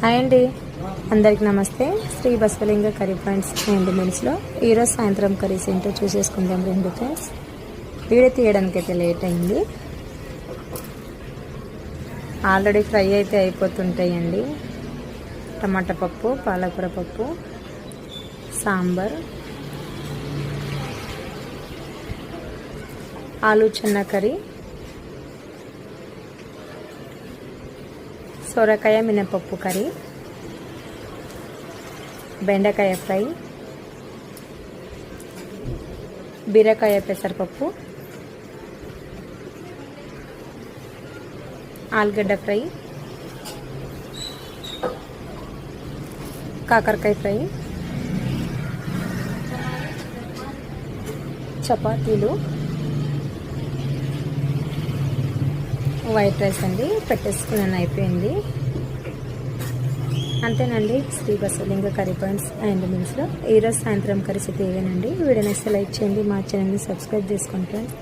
Hi అండి. అందరికి నమస్తే. Shri Basavalinga curry points and మిల్స్లో ఈరోజు సాయంత్రం కర్రీస్ ఏంటో చూసేసుకుందాం రెండు ఫ్రెండ్స్ వీడియో తీయడానికి అయితే లేట్ అయింది. ఆల్రెడీ ఫ్రై అయితే అయిపోతుంటాయండి. టమాటా పప్పు పాలకూర పప్పు సాంబార్ ఆలు చెన్న కర్రీ సొరకాయ మినపప్పు కర్రీ బెండకాయ ఫ్రై బీరకాయ పెసరపప్పు ఆలుగడ్డ ఫ్రై కాకరకాయ ఫ్రై చపాతీలు వైట్ రైస్ అండి పెట్టేసుకున్నాను అయిపోయింది. అంతేనండి Shri Basalinga curry points and మీల్స్లో. ఈరోజు సాయంత్రం కర్రీస్ అయితే ఇవేనండి. వీడియో నెక్స్ట్ లైక్ చేయండి మా ఛానల్ని సబ్స్క్రైబ్ చేసుకోండి ఫ్రెండ్స్